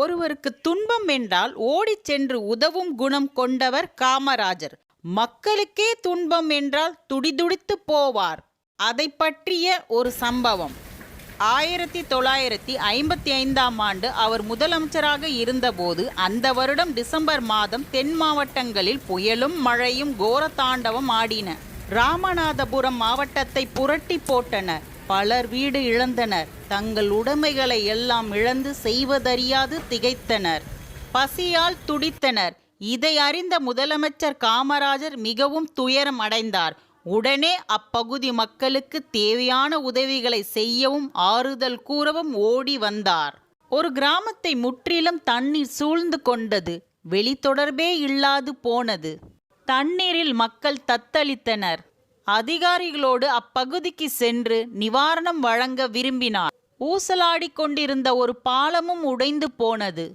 ஒருவருக்கு துன்பம் என்றால் ஓடிச் சென்று உதவும் குணம் கொண்டவர் காமராஜர். மக்களுக்கே துன்பம் என்றால் துடிதுடித்து போவார். அதை பற்றிய ஒரு சம்பவம். ஆயிரத்தி தொள்ளாயிரத்தி ஐம்பத்தி ஐந்தாம் ஆண்டு அவர் முதலமைச்சராக இருந்தபோது அந்த வருடம் டிசம்பர் மாதம் தென் மாவட்டங்களில் புயலும் மழையும் கோர தாண்டவம் ஆடின. ராமநாதபுரம் மாவட்டத்தை புரட்டி போட்டன. பலர் வீடு இழந்தனர். தங்கள் உடைமைகளை எல்லாம் இழந்து செய்வதறியாது திகைத்தனர். பசியால் துடித்தனர். இதை அறிந்த முதலமைச்சர் காமராஜர் மிகவும் துயரம் அடைந்தார். உடனே அப்பகுதி மக்களுக்கு தேவையான உதவிகளை செய்யவும் ஆறுதல் கூறவும் ஓடி வந்தார். ஒரு கிராமத்தை முற்றிலும் தண்ணீர் சூழ்ந்து கொண்டது. வெளித்தொடர்பே இல்லாது போனது. தண்ணீரில் மக்கள் தத்தளித்தனர். அதிகாரிகளோடு அப்பகுதிக்கு சென்று நிவாரணம் வழங்க விரும்பினார். ஊசலாடிக் கொண்டிருந்த ஒரு பாலமும் உடைந்து போனது.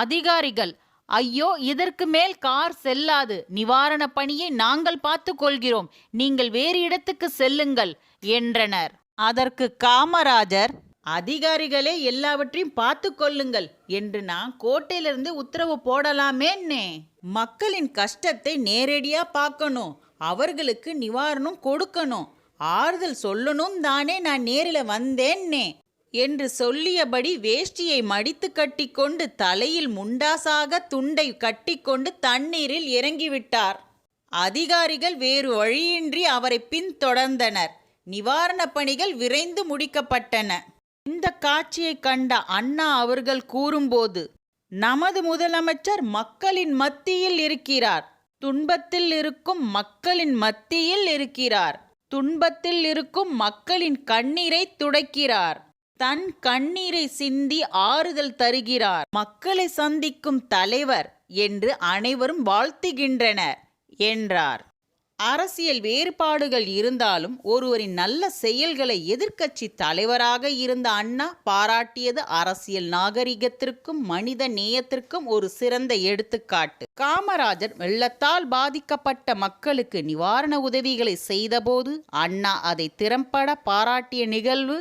அதிகாரிகள் ஐயோ இதற்கு மேல் கார் செல்லாது. நிவாரண பணியை நாங்கள் பார்த்து கொள்கிறோம். நீங்கள் வேறு இடத்துக்கு செல்லுங்கள் என்றனர். அதற்கு காமராஜர் அதிகாரிகளே எல்லாவற்றையும் பார்த்து கொள்ளுங்கள். என்று நான் கோட்டையிலிருந்து உத்தரவு போடலாமேன்னே. மக்களின் கஷ்டத்தை நேரடியா பார்க்கணும். அவர்களுக்கு நிவாரணம் கொடுக்கணும். ஆறுதல் சொல்லணும் தானே நான் நேரில் வந்தேன்னே. என்று சொல்லியபடி வேஷ்டியை மடித்து கட்டிக்கொண்டு தலையில் முண்டாசாக துண்டை கட்டிக்கொண்டு தண்ணீரில் இறங்கிவிட்டார். அதிகாரிகள் வேறு வழியின்றி அவரை பின்தொடர்ந்தனர். நிவாரணப் பணிகள் விரைந்து முடிக்கப்பட்டன. இந்த காட்சியை கண்ட அண்ணா அவர்கள் கூறும்போது நமது முதலமைச்சர் மக்களின் மத்தியில் இருக்கிறார். துன்பத்தில் இருக்கும் மக்களின் மத்தியில் இருக்கிறார். துன்பத்தில் இருக்கும் மக்களின் கண்ணீரை துடைக்கிறார். தன் கண்ணீரை சிந்தி ஆறுதல் தருகிறார். மக்களை சந்திக்கும் தலைவர் என்று அனைவரும் வாழ்த்துகின்றனர் என்றார். அரசியல் வேறுபாடுகள் இருந்தாலும் ஒருவரின் நல்ல செயல்களை எதிர்க்கட்சி தலைவராக இருந்த அண்ணா பாராட்டியது அரசியல் நாகரிகத்திற்கும் மனித நேயத்திற்கும் ஒரு சிறந்த எடுத்துக்காட்டு. காமராஜர் வெள்ளத்தால் பாதிக்கப்பட்ட மக்களுக்கு நிவாரண உதவிகளை செய்தபோது அண்ணா அதை திறம்பட பாராட்டிய நிகழ்வு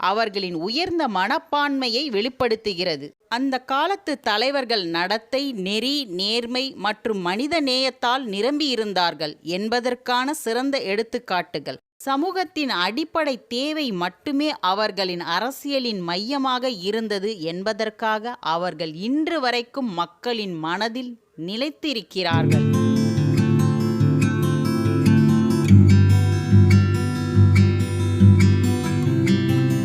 அவர்களின் உயர்ந்த மனப்பான்மையை வெளிப்படுத்துகிறது. அந்த காலத்து தலைவர்கள் நடத்தை நெறி நேர்மை மற்றும் மனித நேயத்தால் நிரம்பியிருந்தார்கள் என்பதற்கான சிறந்த எடுத்துக்காட்டுகள். சமூகத்தின் அடிப்படை தேவை மட்டுமே அவர்களின் அரசியலின் மையமாக இருந்தது என்பதற்காக அவர்கள் இன்று வரைக்கும் மக்களின் மனதில் நிலைத்திருக்கிறார்கள்.